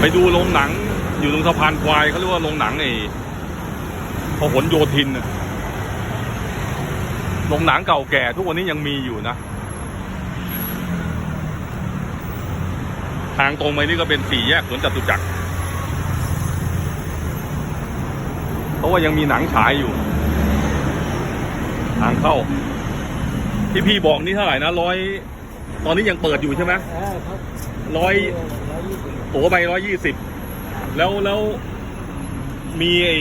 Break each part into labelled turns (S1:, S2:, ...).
S1: ไปดูโรงหนัง อยู่ตรงสะพานควายเขาเรียกว่าโรงหนังไอ้พหลโยธินน่ะโรงหนังเก่าแก่ ทุกวันนี้ยังมีอยู่นะ ทางตรงไปนี่ก็เป็นสี่แยกสวนจตุจักรเพราะว่ายังมีหนังฉายอยู่ ทางเข้า ที่พี่บอกนี่เท่าไหร่นะร้อย ตอนนี้ยังเปิดอยู่ใช่ไหม
S2: เออครับ
S1: ร้อย
S2: ร้อยยี่สิบ
S1: ตั๋วไปร้อยยี่สิบแล้วแล้วมีไอ้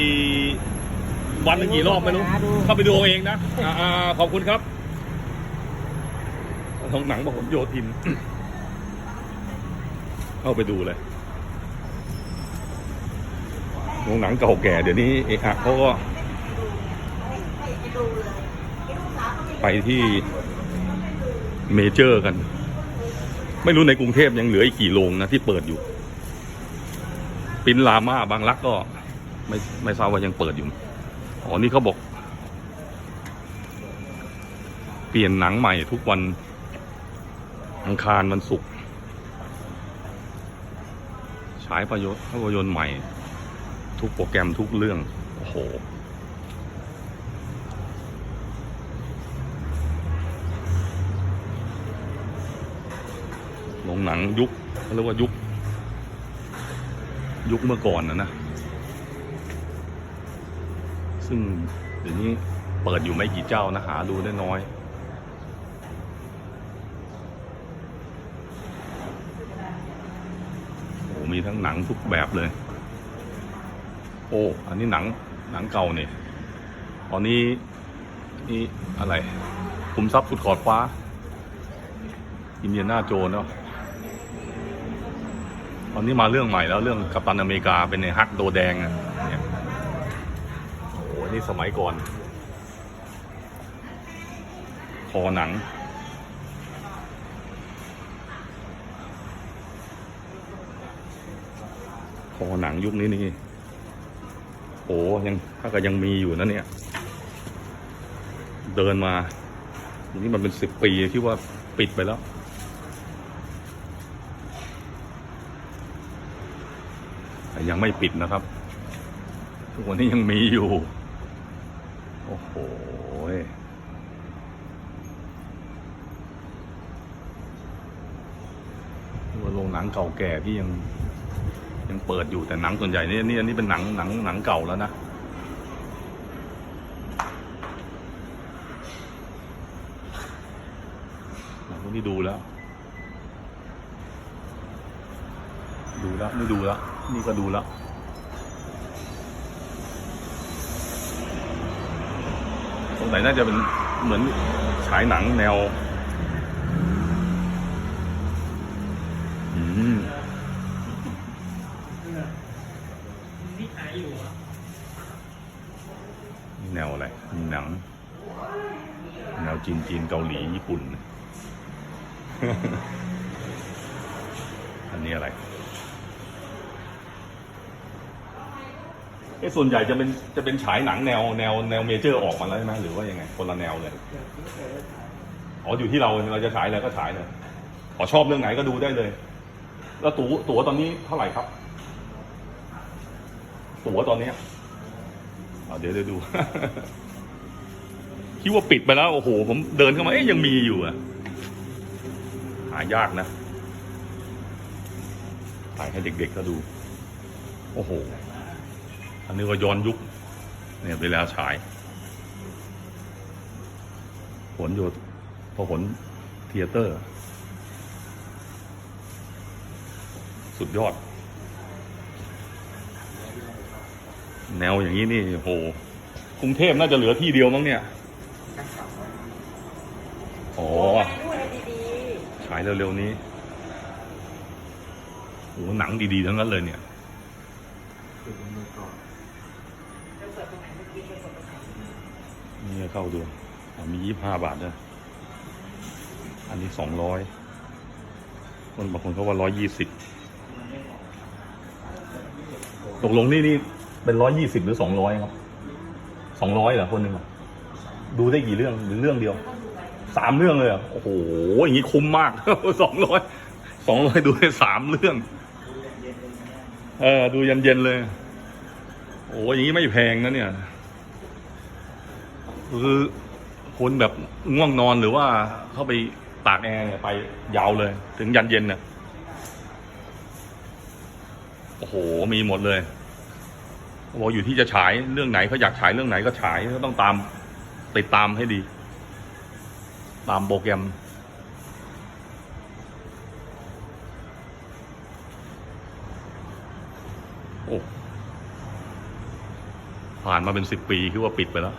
S1: วันหนึ่งกี่รอบไม่รู้ เข้าไปดูเอาเองนะอ่าอ่าขอบคุณครับทองหนังบอกผมโยทิน เข้าไปดูเลยโรงหนังเก่าแก่เดี๋ยวนี้เอกอะเขาก็ไปที่เมเจอร์กัน ไม่รู้ในกรุงเทพยังเหลืออีกกี่โรงนะที่เปิดอยู่ ปิ้นลาม่าบางรักก็ ไม่ไม่ทราบว่ายังเปิดอยู่อ๋อนี่เขาบอก เปลี่ยนหนังใหม่ทุกวันอังคารวันศุกร์ฉายประโยชน์ภาพยนตร์ใหม่ ทุกโปรแกรมทุกเรื่อง โอ้โหโรงหนังยุคเขาเรียกว่ายุค ยุคเมื่อก่อนนะนะ ซึ่งเดี๋ยวนี้เปิดอยู่ไม่กี่เจ้านะหาดูได้น้อย โอ้มีทั้งหนังทุกแบบเลย โอ้ อันนี้หนังหนังเก่าเนี่ยตอนนี้นี่อะไรคุมทรัพย์สุดขอดฟ้า อินเดียนาโจนเนาะ ตอนนี้มาเรื่องใหม่แล้วเรื่องกัปตันอเมริกาเป็นในฮักโดแดงอะเนี่ยโอ้โหนี่สมัยก่อน คอหนัง คอหนังยุคนี้นี่โอ้ยังถ้าก็ยังมีอยู่นะเนี่ย เดินมาทีนี้มันเป็นสิบปีที่ว่าปิดไปแล้ว แต่ ยังไม่ปิดนะครับ ทุกวันนี้ยังมีอยู่ โอ้โหว่าโรงหนังเก่าแก่ที่ยังยังเปิดอยู่แต่หนังส่วนใหญ่นี่นี่อันนี้เป็นหนังหนังหนังเก่าแล้วนะหนังพวกนี้ดูแล้ว ดูแล้วไม่ดูแล้ว นี่ก็ดูแล้วสงสัยน่าจะเป็นเหมือนฉายหนังแนว อืม
S2: นี่ขายอยู่
S1: แนวอะไร มีหนัง แนวจีนจีนเกาหลี ญี่ปุ่นอันนี้อะไร เอ้ส่วนใหญ่จะเป็นจะเป็นฉายหนังแนวแนวแนวเมเจอร์ออกมาแล้วใช่ไหมหรือว่ายังไงคนละแนวเลยอ๋ออยู่ที่เราเราจะฉายอะไรก็ฉายเลยขอชอบเรื่องไหนก็ดูได้เลย แล้วตั๋วตั๋วตอนนี้เท่าไหร่ครับ ตั๋วตอนนี้อ่าเดี๋ยวเดี๋ยวดู คิดว่าปิดไปแล้วโอ้โห ผมเดินเข้ามาเอ๊ยยังมีอยู่อะหายากนะถ่ายให้เด็กๆเขาดู โอ้โห อันนี้ก็ย้อนยุคเนี่ยเวลาฉายผลโยพหลเทยเตอร์ สุดยอด แนวอย่างนี้นี่โหกรุงเทพน่าจะเหลือที่เดียวมั้งเนี่ยอ๋อฉายเร็วๆนี้โอ้หนังดีๆทั้งนั้นเลยเนี่ย นี่เข้าดูอ๋อมียี่ห้าบาทนะ อันนี้สองร้อยคนบางคนเขาว่าร้อยยี่สิบตกลงนี่นี่เป็นร้อยยี่สิบหรือสองร้อยครับสองร้อยเหรอคนหนึ่งดูได้กี่เรื่องหรือเรื่องเดียวสามเรื่องเลยเหรอโอ้โหอย่างนี้คุ้มมากสองร้อยสองร้อยดูได้สามเรื่อง เออ ดูเย็นๆเลย โอ้อย่างนี้ไม่แพงนะเนี่ย คือคนแบบง่วงนอนหรือว่าเข้าไปตากแอร์เนี่ยไปยาวเลย ถึงยันเย็นเนี่ยโอ้โหมีหมดเลยบอกอยู่ที่จะฉายเรื่องไหนเขาอยากฉายเรื่องไหนก็ฉายก็ต้องตามติดตามให้ดี ตามโปรแกรม โอ้ผ่านมาเป็นสิบปีคิดว่าปิดไปแล้ว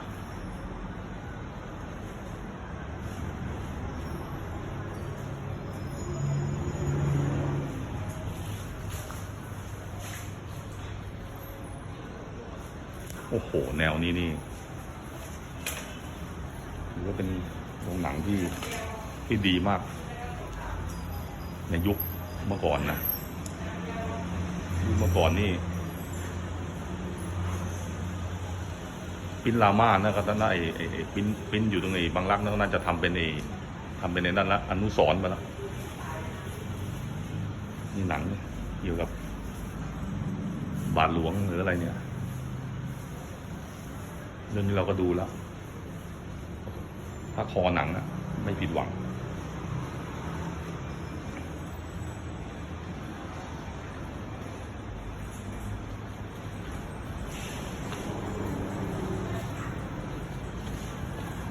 S1: โอ้โห แนวนี้นี่ถือว่าเป็นโรงหนังที่ที่ดีมาก ในยุคเมื่อก่อนนะยุคเมื่อก่อนนี่ปิ้นลาม่านะก็น่าไอ้ไอ้ไอ้ปิ้นปิ้นอยู่ตรงไอ้บางรักนั่นน่าจะทำเป็นไอ้ทำเป็นในนั่นละอนุสรณ์ไปแล้วนี่หนังเกี่ยวกับบาทหลวงหรืออะไรเนี่ย เรื่องนี้เราก็ดูแล้ว ถ้าคอหนังอะไม่ผิดหวัง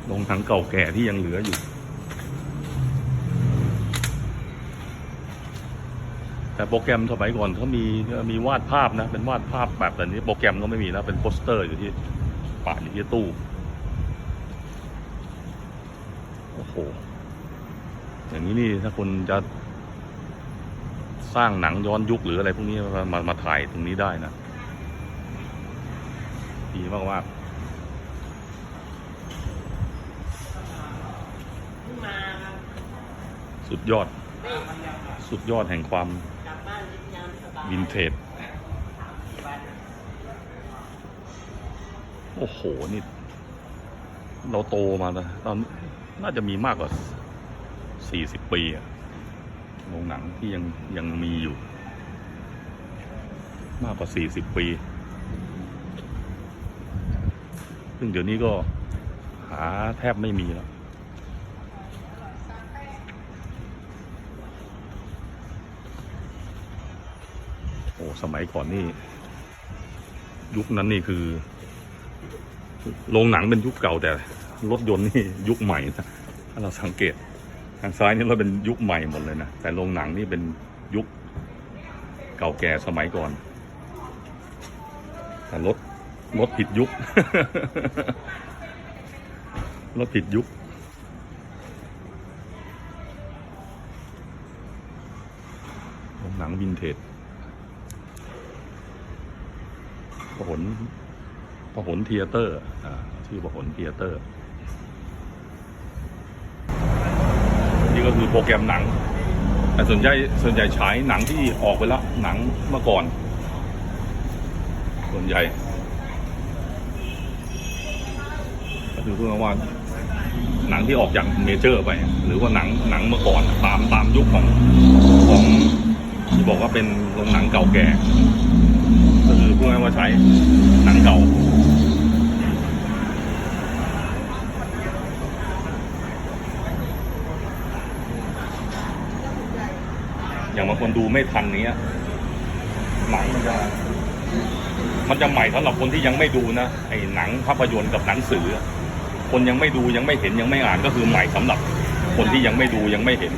S1: ลงหนังเก่าแก่ที่ยังเหลืออยู่แต่โปรแกรมสมัยก่อนเขามีมีวาดภาพนะ เป็นวาดภาพแบบแต่นี้โปรแกรมก็ไม่มีแล้วเป็นโปสเตอร์อยู่ที่ ป่าอยู่ที่ตู้ โอ้โห อย่างนี้นี่ถ้าคนจะสร้างหนังย้อนยุคหรืออะไรพวกนี้มามามาถ่ายตรงนี้ได้นะ ดีมากมาก
S2: เพิ่งมาครับ
S1: ๆสุดยอด สุดยอดแห่งความ
S2: กลับบ้านยิ้มยามสบาย
S1: วินเทจ โอ้โห นี่ เราโตมาแล้วตอนน่าจะมีมากกว่าสี่สิบปีอะโรงหนังที่ยังยังมีอยู่ มากกว่าสี่สิบปี ซึ่งเดี๋ยวนี้ก็หาแทบไม่มีแล้วโอ้ สมัยก่อนนี่ ยุคนั้นนี่คือ โรงหนังเป็นยุคเก่าแต่รถยนต์นี่ยุคใหม่นะถ้าเราสังเกตทางซ้ายนี่เราเป็นยุคใหม่หมดเลยนะแต่โรงหนังนี่เป็นยุคเก่าแก่สมัยก่อน แต่รถรถผิดยุครถผิดยุคโรงหนังวินเทจพหล พหลเทียเตอร์ชื่อพหลเทียเตอร์ นี่ก็คือโปรแกรมหนัง แต่ส่วนใหญ่ส่วนใหญ่ฉายหนังที่ออกไปแล้วหนังเมื่อก่อน ส่วนใหญ่ก็คือเพื่อว่าหนังที่ออกจากเมเจอร์ไป หรือว่าหนังหนังเมื่อก่อนตามตามยุคของของที่บอกว่าเป็นโรงหนังเก่าแก่ก็คือพูดง่ายว่าใช้หนังเก่า อย่างบางคนดูไม่ทันเนี้ยหนังมันจะมันจะใหม่สำหรับคนที่ยังไม่ดูนะไอ้หนังภาพยนตร์กับหนังสือ คนยังไม่ดูยังไม่เห็นยังไม่อ่านก็คือใหม่สำหรับคนที่ยังไม่ดูยังไม่เห็น